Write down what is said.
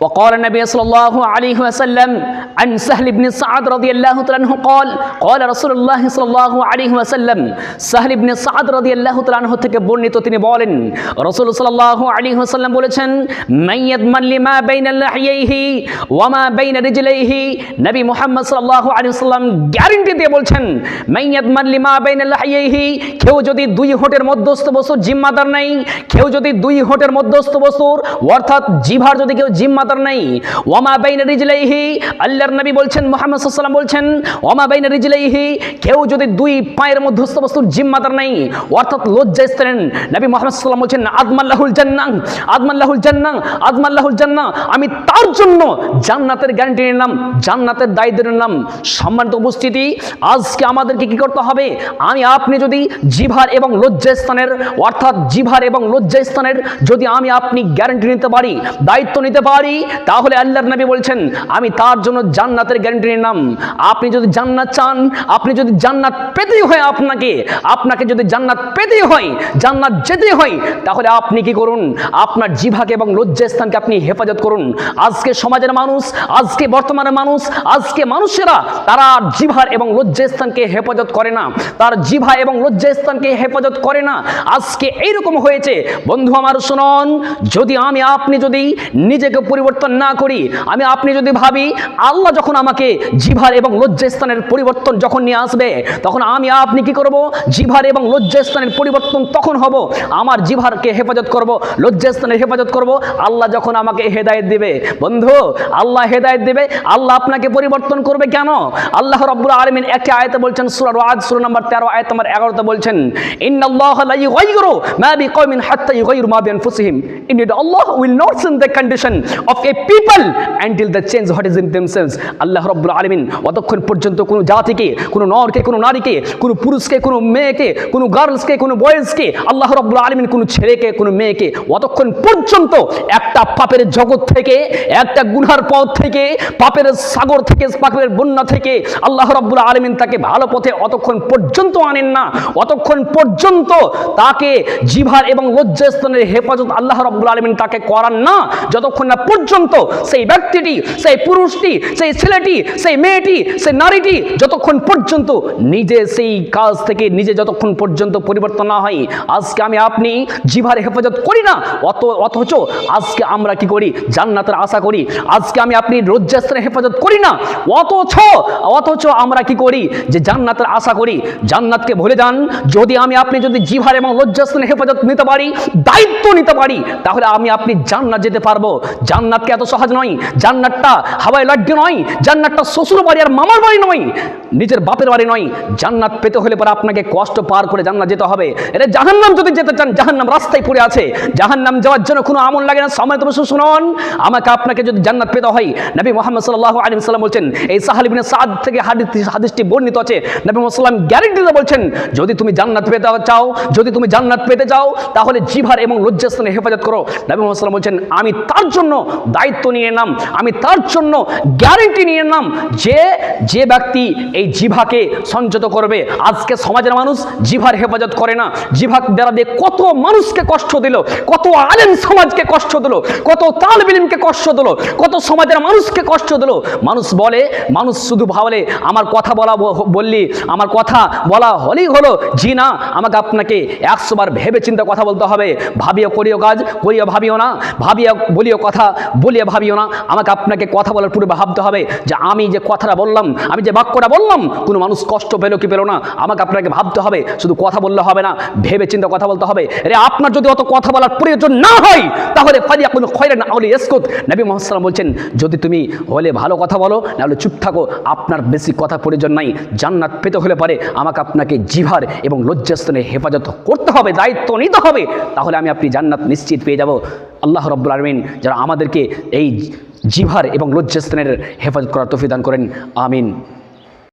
وقال النبي صلى الله عليه وسلم عن سهل بن سعد رضي الله تعالى عنه قال قال رسول الله صلى الله عليه وسلم سهل بن سعد رضي الله تعالى عنه থেকে বর্ণিত তিনি বলেন রাসূল সাল্লাল্লাহু আলাইহি ওয়াসাল্লাম বলেছেন মাইয়াদ মান লিমা বাইনা লাহিয়াইহি ওয়া মা বাইনা রিজলাইহি নবী মুহাম্মদ সাল্লাল্লাহু আলাইহি ওয়াসাল্লাম গ্যারান্টি দিয়ে বলছেন মাইয়াদ মান লিমা বাইনা লাহিয়াইহি কেউ যদি দুই হোটের মধ্যস্থ বস্তুর জিম্মাদার নাই কেউ যদি দুই হোটের মধ্যস্থ বস্তুর অর্থাৎ জিভার যদি কেউ জিম্মাদার নেই। ওয়ামা বাইন রিজলাইহি, আল্লাহর নবী বলছেন, মুহাম্মদ ওয়াসাল্লাম বলছেন, ওয়ামা বাইন রিজলাইহি, কেউ যদি দুই পায়ের মধ্যস্থ বস্তুর জিম্মাদার নেই, অর্থাৎ লজ্জা স্থান নবী মুহাম্মদ ওয়াসাল্লাম বলছেন আদমাল্লাহুল জান্নাহ আদমাল্লাহুল জান্নাহ আদমাল্লাহুল জান্নাহ। আমি তার জন্য জান্নাতের গ্যারান্টি নিলাম, জান্নাতের দায়িত্ব নিলাম। সম্মানিত উপস্থিতি, আজকে আমাদেরকে কি করতে হবে? আমি, আপনি যদি জিভার এবং লজ্জাস্থানের অর্থাৎ জিভার এবং লজ্জাস্থানের যদি আমি, আপনি গ্যারান্টি নিতে পারি, দায়িত্ব নিতে পারি তাহলে আল্লাহর নবী বলছেন, আমি তার জন্য জান্নাতের গ্যারেন্টি নিলাম। আপনি যদি জান্নাত চান, আপনি যদি জান্নাত পেতেই হয় আপনাকে আপনাকে যদি জান্নাত পেতেই হয়, জান্নাত যেতে হয়, তাহলে আপনি কি করুন? আপনার জিভাকে এবং লজ্জাস্থানকে আপনি হেফাজত করুন। আজকে সমাজের মানুষ, আজকে বর্তমানের মানুষ, আজকে মানুষেরা তারা জিভার এবং লজ্জাস্থানকে হেফাজত করে না। তার জিভা এবং লজ্জাস্থানকে হেফাজত করে না। আজকে এইরকম হয়েছে। বন্ধু আমার শুনন, যদি আমি, আপনি যদি নিজেকে পরিবর্তন না করি, আমি আপনি যদি ভাবি, আল্লাহ যখন আমাকে জিভার এবং লজ্জাস্থানের পরিবর্তন যখন নিয়ে আসবে, তখন আমি আপনি কি করব? জিভার এবং লজ্জাস্থানের পরিবর্তন তখন হব, আমার জিভারকে হেফাজত করব, লজ্জাস্থানের হেফাজত করব, আল্লাহ যখন আমাকে হেদায়েত দিবে। বন্ধু, আল্লাহ হেদায়েত দিবে, আল্লাহ আপনাকে পরিবর্তন করবে কেন? আল্লাহ রব্বুল আলমিন একটি আয়তে বলছেন, সুরা রাজ সুরা নম্বর তেরো, আয়ত নম্বর এগারোতে বলছেন, ইন্নাল্লাহ লা ইউগাইয়িরু মা বিকওমিন হাত্তা ইউগাইয়িরু মা বিআনফুসিহিম indeed Allah will not change the condition of a people until they change what is in themselves. আল্লাহ রব্বুল আলমিন অতক্ষণ পর্যন্ত কোনো জাতিকে, কোনো নরকে, কোনো নারীকে, কোনো পুরুষকে, কোনো মেয়েকে, কোনো গার্লসকে কোনো বয়েজকে আল্লাহ রব্বুল আলমিন কোনো ছেলেকে, কোনো মেয়েকে, অতক্ষণ পর্যন্ত একটা পাপের জগৎ থেকে, একটা গুনহার পথ থেকে, পাপের সাগর থেকে, পাপের বন্যা থেকে আল্লাহ রব্বুল আলমিন তাকে ভালো পথে অতক্ষণ পর্যন্ত আনেন না। অতক্ষণ পর্যন্ত তাকে জিভার এবং লজ্জাস্থানের হেফাজত আল্লাহ রব্বুল আলমিন তাকে করান না। যতক্ষণ না পর্যন্ত সেই ব্যক্তিটি, সেই পুরুষটি, সেই ছেলেটি, সেই মেয়েটি, সেই নারীটি যতক্ষণ পর্যন্ত নিজে সেই কাজ থেকে নিজে যতক্ষণ পর্যন্ত পরিবর্তন না হয়, আজকে আমি আপনি জিভার হেফাজত করি না, অত, অথচ আজকে আমরা কি করি? জান্নাতের আশা করি। আজকে আমি আপনি লজ্জাস্থানের হেফাজত করি না, অথচ অথচ আমরা কি করি? যে জান্নাতের আশা করি। জান্নাতকে ভুলে যান, যদি আমি আপনি যদি জিভার এবং লজ্জাস্থানের হেফাজত নিতে পারি, দায়িত্ব নিতে পারি, তাহলে আমি আপনি জান্নাত যেতে পারব। জান্নাতকে এত সহজ নয়। জান্নাতটা হাওয়াই লাড্ডু নয়, জান্নাতটা শ্বশুর বাড়ি আর মামার বাড়ি নয়। নিজের বাপের বাড়ি নয়। জান্নাত পেতে হলে পরে আপনাকে কষ্ট পার করে জান্নাত যেতে হবে। এটা জাহান্নাম যদি যেতে চান, জাহান্নাম রাস্তায় পড়ে আছে। জাহান্নাম যাওয়ার জন্য কোনো আমল লাগে না। সময় তুমি শুনুন আমাকে আপনাকে যদি জান্নাত পেতে হয়, নবী মোহাম্মদ সাল্লাল্লাহু আলাইহি সাল্লাম বলছেন, এই সাহাল ইবনে সাদ থেকে হাদিস হাদিসটি বর্ণিত আছে। নবী মোহাম্মদ সাল্লাম গ্যারান্টি দিয়ে বলছেন, যদি তুমি জান্নাত পেতে চাও, যদি তুমি জান্নাত পেতে চাও, তাহলে জিভার এবং লজ্জাস্থানের হেফাজত করো। নবী মোহাম্মদ সাল্লাম বলছেন, আমি তার জন্য দায়িত্ব নিয়ে নাম, আমি তার জন্য গ্যারেন্টি নিয়ে নাম যে যে ব্যক্তি এই জিভাকে সঞ্চত করবে। আজকে সমাজের মানুষ জিভার হেফাজত করে না। জিভা দ্বারা দিয়ে কত মানুষকে কষ্ট দিল, কত আলেম সমাজকে কষ্ট দিল, কত তালবিলিমকে কষ্ট দিল, কত সমাজের মানুষকে কষ্ট দিল। মানুষ বলে, মানুষ শুধু ভাবলে, আমার কথা বলা বললি, আমার কথা বলা হলেই হলো। জি না, আমাকে আপনাকে একশোবার ভেবে চিন্তা কথা বলতে হবে। ভাবিও করিও কাজ, করিও ভাবিও না। ভাবিয়া বলিও কথা বলিয়ে ভাবিও না। আমাকে আপনাকে কথা বলার পূর্বে ভাবতে হবে যে আমি যে কথাটা বললাম, আমি যে বাক্যটা বললাম, কোনো মানুষ কষ্ট পেল কি পেল না? আমাকে আপনাকে ভাবতে হবে, শুধু কথা বললে হবে না ভেবে চিন্তা কথা বলতে হবে। রে আপনার যদি অত কথা বলার প্রয়োজন না হয়, তাহলে ফালিয়া কোনো খয়রে না হলে এসকত নবী মোহাম্মদ বলছেন, যদি তুমি হলে ভালো কথা বলো, নাহলে চুপ থাকো, আপনার বেশি কথা প্রয়োজন নাই। জান্নাত পেতে হলে পারে আমাকে আপনাকে জিভার এবং লজ্জাস্থানে হেফাজত করতে হবে, দায়িত্ব নিতে হবে, তাহলে আমি আপনি জান্নাত নিশ্চিত পেয়ে যাব। আল্লাহ রব্বুল আলমিন যারা আমাদেরকে এই জিভার এবং লজ্জাস্থানের হেফাজত করার তফিদান করেন। আমিন।